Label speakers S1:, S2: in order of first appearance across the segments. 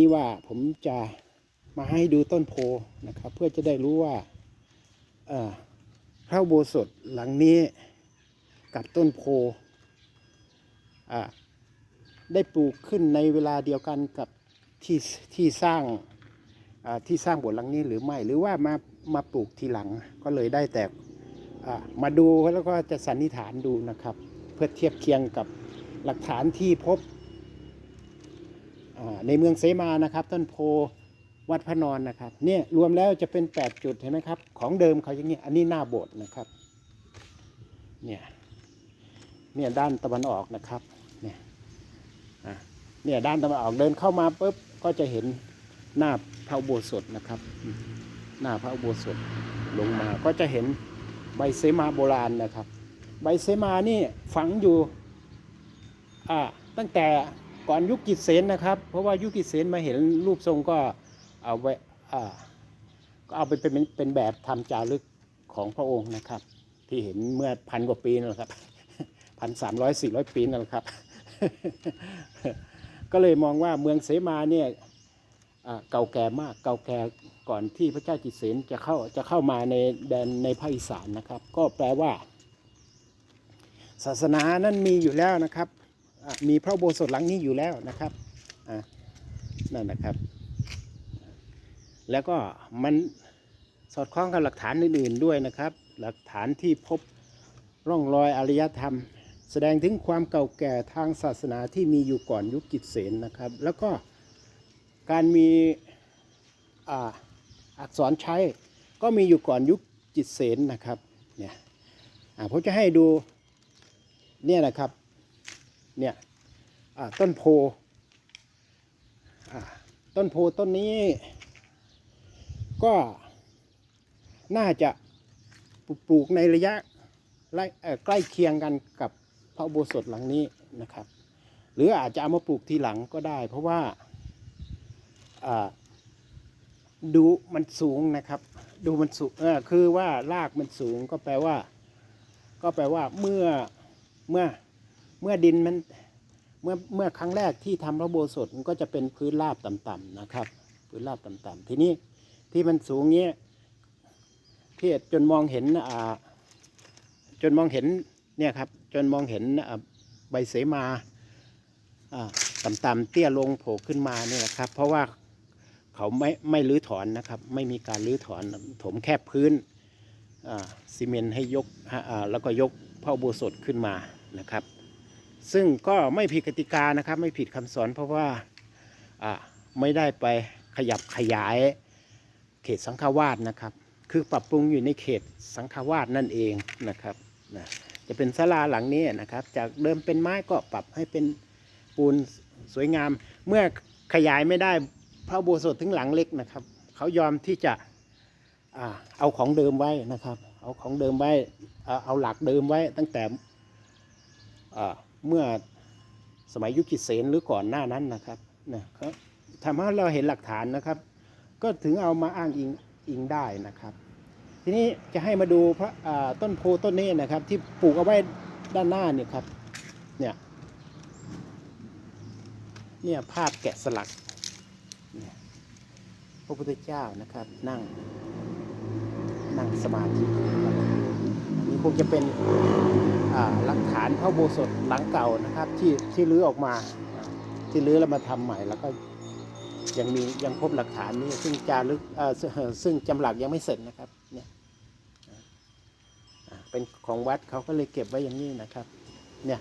S1: นี่ว่าผมจะมาให้ดูต้นโพนะครับ เพื่อจะได้รู้ว่าเอ่อพระโบสถหลังนี้กับต้นโพอ่าได้ปลูกขึ้นในเวลาเดียวกันกับที่ที่สร้างอ่าที่สร้างโบสถ์หลังนี้หรือไม่ หรือว่ามามาปลูกทีหลังก็เลยได้แต่อ่ามาดูแล้วก็จะสันนิษฐานดูนะครับ เพื่อเทียบเคียงกับหลักฐานที่พบ ในเมืองเสมานะครับ ต้นโพวัดพระนอนนะครับเนี่ยรวมแล้วจะเป็น 8 จุดเห็นไหมครับ ของเดิมเขาอย่างนี้อันนี้หน้าโบสถ์นะครับเนี่ยเนี่ยด้านตะวันออกนะครับเนี่ยเนี่ยด้านตะวันออกเดินเข้ามาปุ๊บก็จะเห็นหน้าพระอุโบสถนะครับ หน้าพระอุโบสถลงมาก็จะเห็นใบเสมาโบราณนะครับ ใบเสมานี่ฝังอยู่อ่าตั้งแต่ ก่อนยุคกิจเสนนะครับ เพราะว่ายุคกิจเสนมาเห็นรูปทรงก็เอาไว้ก็เอาไปเป็นเป็นแบบทำจารึกของพระองค์นะครับ ที่เห็นเมื่อพันกว่าปีนั่นแหละครับพันสามร้อยสี่ร้อยปีนั่นแหละครับ ก็เลยมองว่าเมืองเสมาเนี่ยเก่าแก่มากเก่าแก่ก่อนที่พระเจ้าจิตเสนจะเข้าจะเข้ามาในแดนในภาคอีสานนะครับ ก็แปลว่า ศาสนานั้นมีอยู่แล้วนะครับ มีพระโบสถหลังนี้อยู่แล้วนะครับนั่นนะครับ แล้วก็มันสอดคล้องกับหลักฐานอื่นๆด้วยนะครับ หลักฐานที่พบร่องรอยอารยธรรม แสดงถึงความเก่าแก่ทางศาสนาที่มีอยู่ก่อนยุคกิจเสนนะครับ แล้วก็การมีอ,อักษรใช้ก็มีอยู่ก่อนยุคจิตเสนนะครับเนี่ยผมจะให้ดูเนี่ยนะครับ เนี่ยต้นโพต้นโพต้นนี้ก็น่าจะปลูกในระยะใกล้เคียงกันกับพระอุโบสถหลังนี้นะครับ หรืออาจจะเอามาปลูกทีหลังก็ได้ เพราะว่าดูมันสูงนะครับ ดูมันสูงคือว่ารากมันสูงก็แปลว่า ก็แปลว่าเมื่อเมื่อ เมื่อดินมันเมื่อเมื่อครั้งแรกที่ทำพระโบสถมันก็จะเป็นพื้นราบต่ำๆนะครับ พื้นราบต่ำๆทีนี้ที่มันสูงเนี้ยที่จนมองเห็นอ่าจนมองเห็นเนี่ยครับจนมองเห็นใบเสมาอ่าต่ำๆเตี้ยลงโผล่ขึ้นมาเนี่ยนะครับ เพราะว่าเขาไม่ไม่รื้อถอนนะครับ ไม่มีการรื้อถอนถมแคบพื้นอ่าซีเมนต์ให้ยกอ่าแล้วก็ยกพระอุโบสถขึ้นมานะครับ ซึ่งก็ไม่ผิดกติกานะครับ ไม่ผิดคำสอนเพราะว่าไม่ได้ไปขยับขยายเขตสังฆวาสนะครับ คือปรับปรุงอยู่ในเขตสังฆวาสนั่นเองนะครับนะจะเป็นศาลาหลังนี้นะครับ จากเดิมเป็นไม้ก็ปรับให้เป็นปูนสวยงาม เมื่อขยายไม่ได้พระโบสถถึงหลังเล็กนะครับ เขายอมที่จะอเอาของเดิมไว้นะครับ เอาของเดิมไว้ เอาหลักเดิมไว้ตั้งแต่ เมื่อสมัยยุคกิเสนหรือก่อนหน้านั้นนะครับนะครับทำให้เราเห็นหลักฐานนะครับ ก็ถึงเอามาอ้างอิงอิงได้นะครับ ทีนี้จะให้มาดูพระต้นโพต้นนี้นะครับ ที่ปลูกเอาไว้ด้านหน้าเนี่ยครับเนี่ยเนี่ยภาพแกะสลักพระพุทธเจ้านะครับนั่งนั่งสมาธิ คงจะเป็นหลักฐานพระโบสถหลังเก่านะครับ ที่ที่รื้อออกมา ที่รื้อแล้วมาทำใหม่แล้วก็ยังมียังพบหลักฐานนี้ซึ่งจารึกซึ่งจำหลักยังไม่เสร็จนะครับเนี่ยเป็นของวัดเขาก็เลยเก็บไว้อย่างนี้นะครับ เนี่ย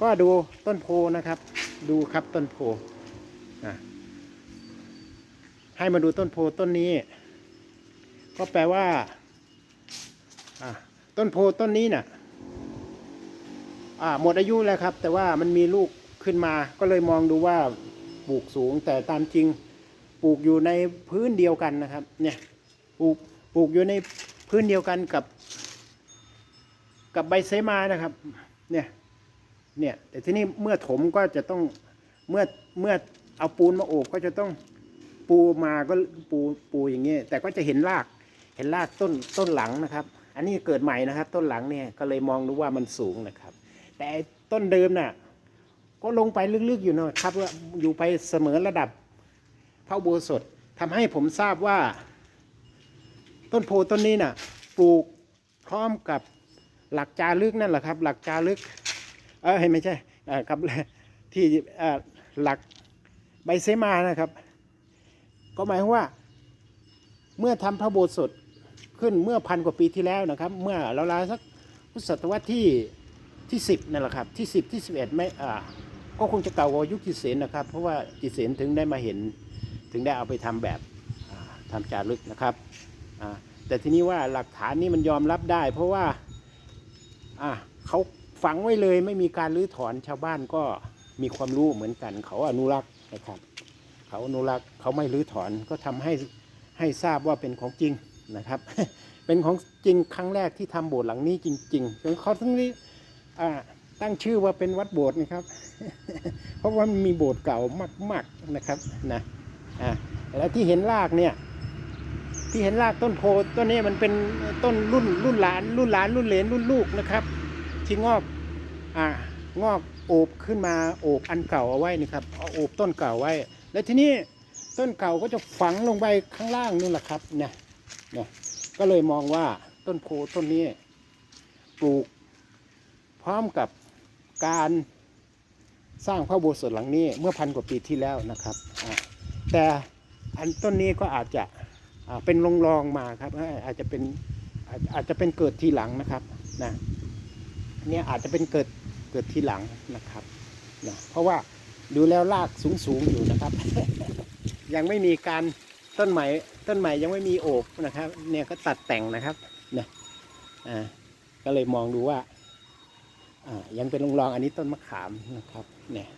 S1: ก็ดูต้นโพนะครับ ดูครับต้นโพให้มาดูต้นโพต้นนี้ ก็แปลว่าอะ ต้นโพต้นนี้น่ะอ่าหมดอายุแล้วครับ แต่ว่ามันมีลูกขึ้นมาก็เลยมองดูว่าปลูกสูงแต่ตามจริงปลูกอยู่ในพื้นเดียวกันนะครับ เนี่ยปลูกปลูกอยู่ในพื้นเดียวกันกับ กับใบเสมานะครับ เนี่ยเนี่ยแต่ที่นี่เมื่อถมก็จะต้องเมื่อเมื่อเอาปูนมาโอบก็จะต้องปูมาก็ปูปูอย่างเงี้ยแต่ก็จะเห็นรากเห็นรากต้นต้นหลังนะครับ อันนี้เกิดใหม่นะครับ ต้นหลังเนี่ยก็เลยมองดูว่ามันสูงนะครับ แต่ต้นเดิมน่ะก็ลงไปลึกๆอยู่นะครับว่าอยู่ไปเสมอระดับพระโบสถทำให้ผมทราบว่า ต้นโพต้นนี้น่ะปลูกพร้อมกับหลักจารึกนั่นแหละครับ หลักจารึกเออไม่ใช่ครับที่หลักใบเสมานะครับ ก็หมายว่า เมื่อทำพระโบสถ ขึ้นเมื่อพันกว่าปีที่แล้วนะครับ เมื่อราวๆสักพุทธศตวรรษที่ที่สิบนั่นแหละครับที่สิบที่สิบเอ็ดไม่อ่าก็คงจะเก่ากว่ายุคกิเสนนะครับ เพราะว่ากิเสนถึงได้มาเห็นถึงได้เอาไปทำแบบอ่าทำจารึกนะครับแต่ทีนี้ว่าหลักฐานนี้มันยอมรับได้ เพราะว่าเขาฝังไว้เลยไม่มีการรื้อถอนชาวบ้านก็มีความรู้เหมือนกัน เขาอนุรักษ์นะครับ เขาอนุรักษ์เขาไม่รื้อถอนก็ทำให้ให้ทราบว่าเป็นของจริง นะครับ เป็นของจริงครั้งแรกที่ทำโบสถ์หลังนี้จริงๆจนเขาทั้งนี้ตั้งชื่อว่าเป็นวัดโบสถ์นะครับ เพราะว่ามีโบสถ์เก่ามาก ๆนะครับนะอ่าแล้วที่เห็นรากเนี่ย ที่เห็นรากต้นโพต้นนี้มันเป็นต้นรุ่นรุ่นหลาน รุ่นหลานรุ่นเหลนรุ่นลูกนะครับ ที่งอกอ่างอกโอบขึ้นมาโอบอันเก่าเอาไว้นะครับเอาโอบต้นเก่าไว้ แล้วทีนี้ต้นเก่าก็จะฝังลงไปข้างล่างนู่นแหละครับเนี่ย เนี่ยก็เลยมองว่าต้นโพต้นนี้ปลูกพร้อมกับการสร้างพระโบสถหลังนี้เมื่อพันกว่าปีที่แล้วนะครับ แต่อันต้นนี้ก็อาจจะเป็นรองรองมาครับ อาจจะเป็นอาจจะเป็นเกิดทีหลังนะครับนะเนี่ยอาจจะเป็นเกิดเกิดทีหลังนะครับนะเพราะว่าดูแล้วรากสูงสูงๆอยู่นะครับ ยังไม่มีการ ต้นใหม่ต้นใหม่ยังไม่มีโอบนะครับ เนี่ยก็ตัดแต่งนะครับเนี่ยอ่าก็เลยมองดูว่าอ่ายังเป็นรองรองๆอันนี้ต้นมะขามนะครับ เนี่ย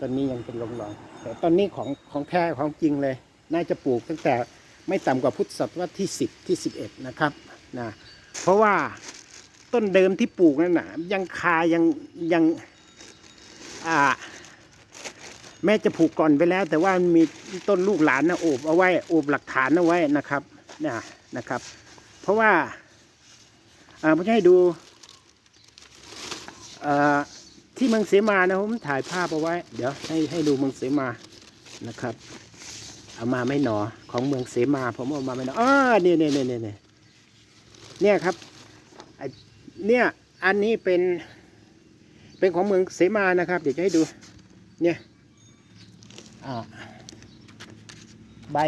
S1: ต้นนี้ยังเป็นรองรองๆแต่ต้นนี้ของของแท้ของจริงเลย น่าจะปลูกตั้งแต่ไม่ต่ำกว่าพุทธศตวรรษที่ 10 ที่ 11 นะครับนะเพราะว่าต้นเดิมที่ปลูกนั่นนะยังคายังยังอ่า แม้จะผูกก่อนไปแล้ว แต่ว่ามีต้นลูกหลานนะโอบเอาไว้โอบหลักฐานเอาไว้นะครับนะนะครับ เพราะว่าอ่าผมจะให้ดูอ่าที่เมืองเสมานะผมถ่ายภาพเอาไว้ เดี๋ยวให้ให้ดูเมืองเสมานะครับเอามาไม่หนอของเมืองเสมาผมเอามาไม่หนออ๋อเนี่ยเนี่ยเนี่ยเนี่ยเนี่ยเนี่ยครับเนี่ยอันนี้เป็นเป็นของเมืองเสมานะครับ เดี๋ยวจะให้ดูเนี่ย ใบ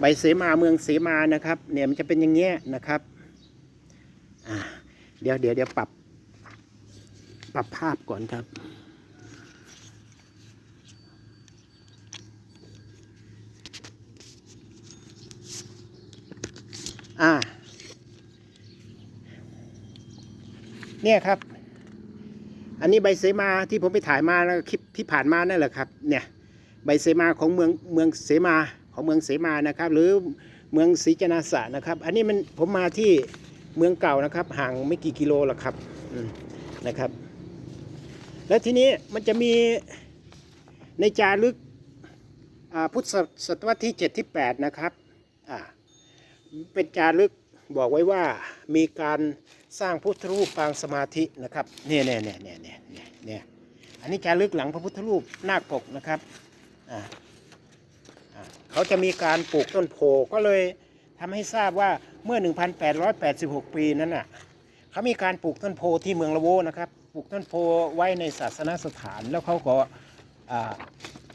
S1: ใบเสมาเมืองเสมานะครับ เนี่ยมันจะเป็นอย่างเงี้ยนะครับเดี๋ยวเดี๋ยวเดี๋ยวปรับ ปรับภาพก่อนครับ อ่า เนี่ยครับ อันนี้ใบเสมาที่ผมไปถ่ายมาแล้วคลิปที่ผ่านมานั่นแหละครับเนี่ยใบเสมาของเมืองเมืองเสมาของเมืองเสมานะครับ หรือเมืองศรีจนาสะนะครับ อันนี้มันผมมาที่เมืองเก่านะครับ ห่างไม่กี่กิโลหรอกครับนะครับ แล้วทีนี้มันจะมีในจารึกพุทธศตวรรษที่ 7 ที่ 8 นะครับเป็นจารึกบอกไว้ว่ามีการ สร้างพุทธรูปปางสมาธินะครับเนี่ยเนี่ยเนี่ยเนี่ยเนี่ยเนี่ยอันนี้จารึกหลังพระพุทธรูปนาคปกนะครับอ่าเขาจะมีการปลูกต้นโพก็เลยทำให้ทราบว่าเมื่อ 1,886 ปีนั้นน่ะเขามีการปลูกต้นโพที่เมืองละโวนะครับปลูกต้นโพไว้ในศาสนสถานแล้วเขาก็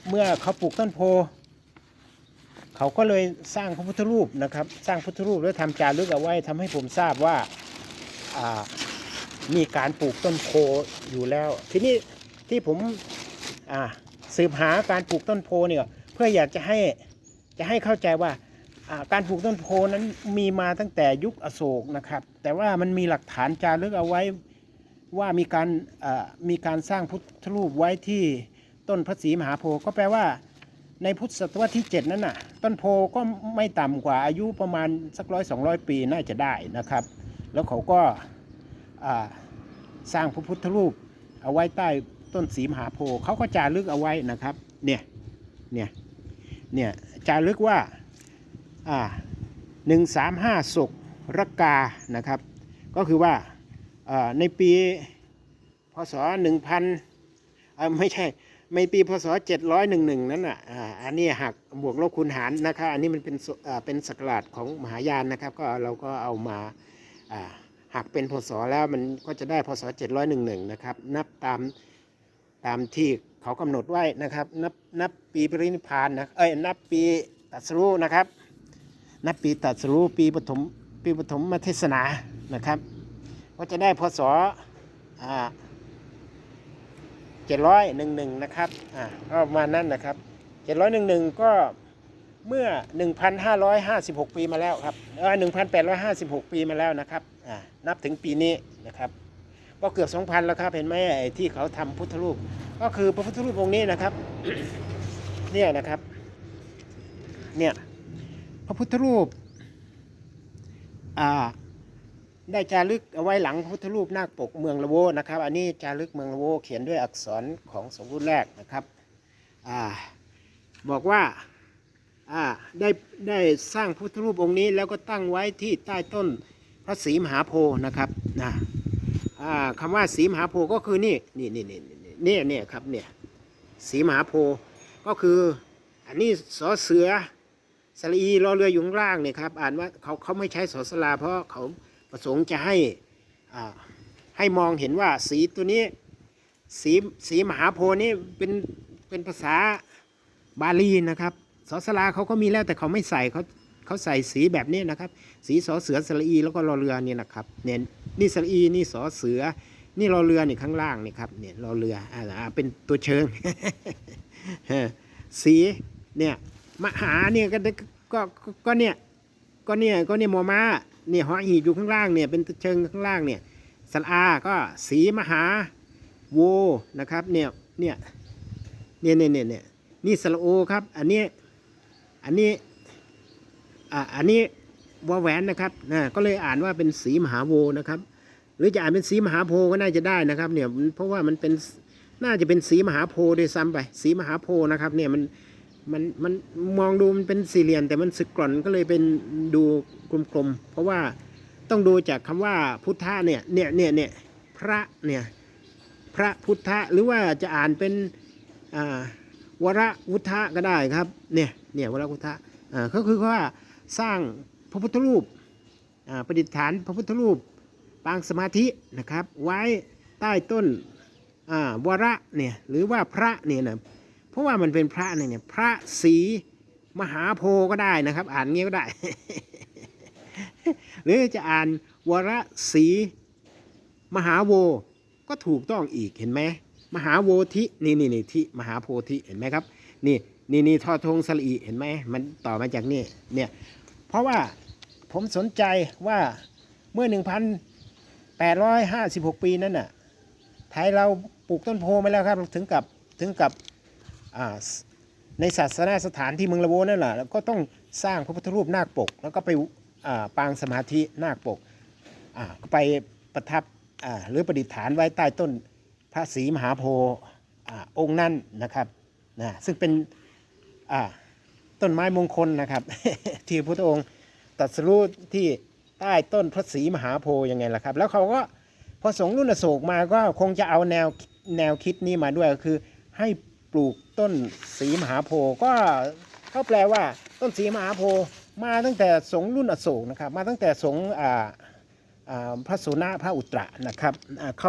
S1: เมื่อเขาปลูกต้นโพเขาก็เลยสร้างพระพุทธรูปนะครับ สร้างพุทธรูปแล้วทำจารึกเอาไว้ทำให้ผมทราบว่า มีการปลูกต้นโพอยู่แล้ว ทีนี้ที่ผมสืบหาการปลูกต้นโพเนี่ยเพื่ออยากจะให้จะให้เข้าใจว่าการปลูกต้นโพนั้นมีมาตั้งแต่ยุคอโศกนะครับ แต่ว่ามันมีหลักฐานจารึกเอาไว้ว่ามีการมีการสร้างพุทธรูปไว้ที่ต้นพระศรีมหาโพก็แปลว่าในพุทธศตวรรษที่ 7 นั้นน่ะ ต้นโพก็ไม่ต่ำกว่าอายุประมาณสักร้อยสองปีน่าจะได้นะครับ แล้วเขาก็าสร้างพระพุทธรูป เอาไว้ใต้ต้นสีมหาโพธิ์เขาก็จารึกเอาไว้นะครับ เนี่ย เนี่ย เนี่ยจารึกว่าหนึ่งสามห้าศกรกา นะครับ ก็คือว่าาในปีพศหนึ่งพันไม่ใช่ในปีพศ711นั้นอะอ่าอันนี้หักบวกลบคูณหารนะครับ อันนี้มันเป็นเป็นศักราชของมหายานนะครับ ก็เราก็เอามา อ่ากเป็นพศแล้วมันก็จะได้พศ711นะครับนับตามตามที่เขากำหนดไว้นะครับ นับนับปีปรินิพานนะเอ้ยนับปีตรัสรู้นะครับ นับปีตรัสรู้ปีปฐมปีปฐมมเทศนานะครับ ก็จะได้พศอ่าเจ็ดร้อยหนึ่งหนึ่งนะครับอ่าก็ประมาณนั้นนะครับเจ็ดร้อยหนึ่งหนึ่งก็ เมื่อหนึ่งพันห้าร้อยห้าสิบหกปีมาแล้วครับเออหนึ่งพันแปดร้อยห้าสิบหกปีมาแล้วนะครับอ่านับถึงปีนี้นะครับ ก็เกือบสองพันแล้วครับ เห็นไหมไอ้ที่เขาทำพุทธรูป ก็คือพระพุทธรูปองค์นี้นะครับ เนี่ยนะครับ เนี่ยพระพุทธรูปอ่าได้จารึกเอาไว้หลังพุทธรูปนาคปกเมืองละโวนะครับ อันนี้จารึกเมืองละโวเขียนด้วยอักษรของสมรุ่นแรกนะครับ อ่า บอกว่า ได้ได้สร้างพุทธรูปองค์นี้แล้วก็ตั้งไว้ที่ใต้ต้นพระศรีมหาโพธิ์นะครับนะอ่าคำว่าศรีมหาโพธิ์ก็คือนี่นี่นี่นี่นี่นี่เนี่ยครับเนี่ยศรีมหาโพธิ์ก็คืออันนี้สอเสือสลีรอเรืออยู่ข้างล่างเนี่ยครับอ่านว่าเขาเขาไม่ใช้สอสลา เพราะเขาประสงค์จะให้ให้มองเห็นว่าสีตัวนี้สีสีมหาโพธินี่เป็นเป็นภาษาบาลีนะครับ สอสลาเขาก็มีแล้วแต่เขาไม่ใส่เขาเขาใส่สีแบบนี้นะครับ สีสอเสือสระอีแล้วก็รอเรือเนี่ยนะครับเนี่ยนี่สระอีนี่สอเสือ นี่รอเรือนี่ข้างล่างนี่ครับเนี่ยรอเรืออ่าเป็นตัวเชิงสีเนี่ยมหาเนี่ยก็ก็ก็ก็เนี่ยก็เนี่ยก็เนี่ยมอมาเนี่ยหอหีบอยู่ข้างล่างเนี่ยเป็นเชิงข้างล่างเนี่ยสระอาก็สีมหาโวนะครับเนี่ยเนี่ยเนี่ยเนี่ยเนี่ยเนี่ยนี่สระโอครับ อันนี้ อันนี้อ่าอันนี้วอแหวนนะครับนะก็เลยอ่านว่าเป็นสีมหาโวนะครับ หรือจะอ่านเป็นสีมหาโพก็น่าจะได้นะครับ เนี่ยเพราะว่ามันเป็นน่าจะเป็นสีมหาโพด้วยซ้ำไป สีมหาโพนะครับ เนี่ยมันมันมันมองดูมันเป็นสี่เหลี่ยมแต่มันสึกกร่อนก็เลยเป็นดูกลมๆเพราะว่าต้องดูจากคำว่าพุทธะเนี่ยเนี่ยเนี่ยเนี่ยพระเนี่ยพระพุทธะหรือว่าจะอ่านเป็นอ่าวรวุฒะก็ได้ครับเนี่ย เนี่ยวรวุฒะอ่าก็คือว่าสร้างพระพุทธรูปอ่าประดิษฐานพระพุทธรูปปางสมาธินะครับไว้ใต้ต้นอ่าวระเนี่ยหรือว่าพระเนี่ยนะเพราะว่ามันเป็นพระเนี่ยพระศรีมหาโพก็ได้นะครับ อ่านงี้ก็ได้ หรือจะอ่านวรศรีมหาโวก็ถูกต้องอีกเห็นไหมมหาโวธินี่นี่นี่ทิมหาโพธิเห็นไหมครับ นี่ นี่นี่ทอทงสลีเห็นไหมมันต่อมาจากนี่เนี่ยเพราะว่าผมสนใจว่าเมื่อ 1,856 ปีนั้นน่ะไทยเราปลูกต้นโพมาแล้วครับถึงกับถึงกับในศาสนาสถานที่เมืองละโวนั่นแหละก็ต้องสร้างพระพุทธรูปนาคปก แล้วก็ไปปางสมาธินาคปกไปประทับหรือประดิษฐานไว้ใต้ต้นพระศรีมหาโพธิ์องค์นั้นนะครับนะซึ่งเป็น ต้นไม้มงคลนะครับ ที่พระพุทธองค์ตรัสรู้ที่ใต้ต้นพระศรีมหาโพธิ์ยังไงล่ะครับ แล้วเขาก็พอสงรุ่นอโศกมาก็คงจะเอาแนวแนวคิดนี้มาด้วยก็คือ ให้ปลูกต้นสีมหาโพธิ์ก็เขาแปลว่าต้นสีมหาโพธิ์มาตั้งแต่สงรุ่นอโศกนะครับ มาตั้งแต่สงพระสุนะพระอุตระนะครับเขา